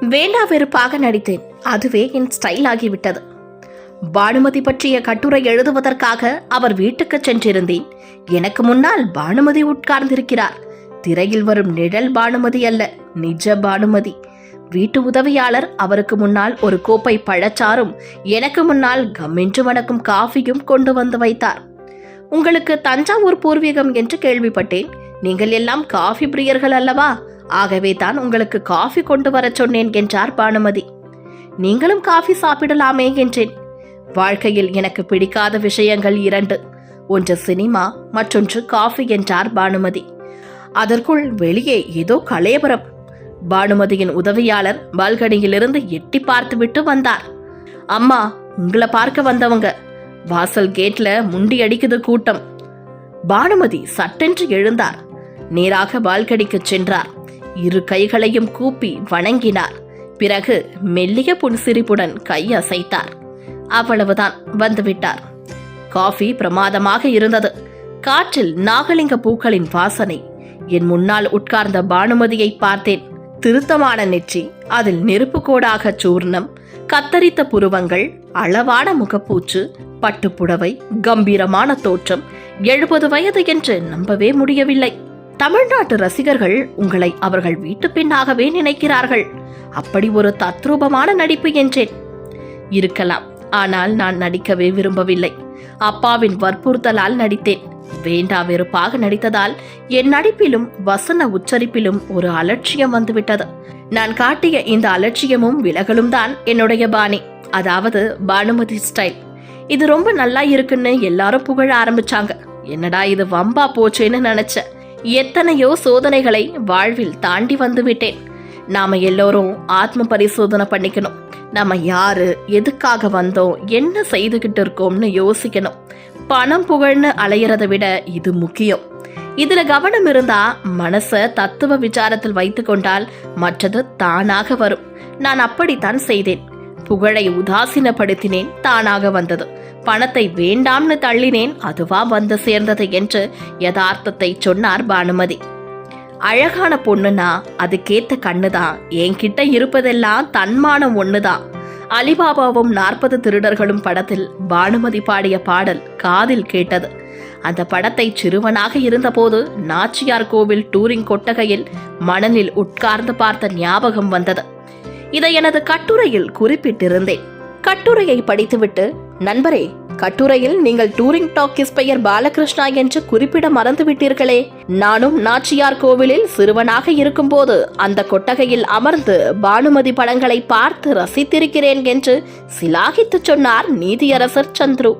வேண்டா வெறுப்பாக நடித்தேன். அதுவே என் ஸ்டைல் ஆகிவிட்டது. பானுமதி பற்றிய கட்டுரை எழுதுவதற்காக அவர் வீட்டுக்கு சென்றிருந்தேன். எனக்கு முன்னால் பானுமதி உட்கார்ந்திருக்கிறார். திரையில் வரும் நிழல் பானுமதி அல்ல நிஜ பானுமதி. வீட்டு உதவியாளர் அவருக்கு முன்னால் ஒரு கோப்பை பழச்சாரும் எனக்கு முன்னால் கம்மென்று வணக்கும் காஃபியும் கொண்டு வந்து வைத்தார். உங்களுக்கு தஞ்சாவூர் பூர்வீகம் என்று கேள்விப்பட்டேன். நீங்கள் எல்லாம் காஃபி பிரியர்கள் அல்லவா? ஆகவே தான் உங்களுக்கு காஃபி கொண்டு வரச் சொன்னேன் என்றார் பானுமதி. நீங்களும் காஃபி சாப்பிடலாமே என்றேன். வாழ்க்கையில் எனக்கு பிடிக்காத விஷயங்கள் இரண்டு. ஒன்று சினிமா மற்றொன்று காஃபி என்றார் பானுமதி. அதற்குள் வெளியே ஏதோ கலேபரம் பானுமதியின் உதவியாளர் பால்கனியிலிருந்து எட்டி பார்த்துவிட்டு வந்தார். அம்மா உங்களை பார்க்க வந்தவங்க. வாசல் கேட்ல முண்டி அடிக்குது கூட்டம். பானுமதி சட்டென்று எழுந்தார். நேராக பால்கனிக்கு சென்றார். இரு கைகளையும் கூப்பி வணங்கினார். பிறகு மெல்லிய புன்சிரிப்புடன் கை அசைத்தார். அவ்வளவுதான் வந்துவிட்டார். காஃபி பிரமாதமாக இருந்தது. காற்றில் நாகலிங்க பூக்களின் வாசனை. என் முன்னால் உட்கார்ந்த பானுமதியை பார்த்தேன். திருத்தமான நெற்றி அதில் நெருப்பு கோடாக சூர்ணம் கத்தரித்த புருவங்கள் அளவான முகப்பூச்சு பட்டுப்புடவை கம்பீரமான தோற்றம் எழுபது வயது என்று நம்பவே முடியவில்லை. தமிழ்நாட்டு ரசிகர்கள் உங்களை அவர்கள் வீட்டு பெண்ணாகவே நினைக்கிறார்கள். அப்படி ஒரு தத்ரூபமான நடிப்பு என்றேன். இருக்கலாம் ஆனால் நான் நடிக்கவே விரும்பவில்லை. அப்பாவின் வற்புறுத்தலால் நடித்தேன். வேண்டா வெறுப்பாக நடித்ததால் என் நடிப்பிலும் வசன உச்சரிப்பிலும் ஒரு அலட்சியம் வந்துவிட்டது. நான் காட்டிய இந்த அலட்சியமும் விலகலும் தான் என்னுடைய பாணி. அதாவது பானுமதி ஸ்டைல். இது ரொம்ப நல்லா இருக்குன்னு எல்லாரும் புகழ ஆரம்பிச்சாங்க. என்னடா இது வம்பா போச்சேன்னு நினைச்சேன். எத்தனையோ சோதனைகளை வாழ்வில் தாண்டி வந்து விட்டேன் நாம எல்லோரும் ஆத்ம பரிசோதனை பண்ணிக்கணும். நம்ம யாரு எதுக்காக வந்தோம் என்ன செய்துகிட்டு இருக்கோம்னு யோசிக்கணும். பணம் புகழ்னு அலையறதை விட இது முக்கியம். இதுல கவனம் இருந்தா மனச தத்துவ விசாரத்தில் வைத்து கொண்டால் மற்றது தானாக வரும். நான் அப்படித்தான் செய்தேன். புகழை உதாசீனப்படுத்தினேன் தானாக வந்தது. பணத்தை வேண்டாம்னு தள்ளினேன் அதுவா வந்து சேர்ந்தது என்று யதார்த்தத்தை சொன்னார் பானுமதி. அழகான பொண்ணுனா அதுக்கேத்த கண்ணுதான் என்கிட்ட இருப்பதெல்லாம் தன்மானம் ஒண்ணுதான் அலிபாபாவும் நாற்பது திருடர்களும் படத்தில் பானுமதி பாடிய பாடல் காதில் கேட்டது. அந்த படத்தை சிறுவனாக இருந்தபோது நாச்சியார் கோவில் டூரிங் கொட்டகையில் மணலில் உட்கார்ந்து பார்த்த ஞாபகம் வந்தது. இதை எனது கட்டுரையில் குறிப்பிட்டிருந்தேன். கட்டுரையை படித்துவிட்டு நண்பரே கட்டுரையில் நீங்கள் டூரிங் டாக்கிஸ் பெயர் பாலகிருஷ்ணா என்று குறிப்பிட மறந்துவிட்டீர்களே. நானும் நாச்சியார் கோவிலில் சிறுவனாக இருக்கும்போது அந்த கொட்டகையில் அமர்ந்து பானுமதி படங்களை பார்த்து ரசித்திருக்கிறேன் என்று சிலாகித்துச் சொன்னார் நீதியரசர் சந்துரு.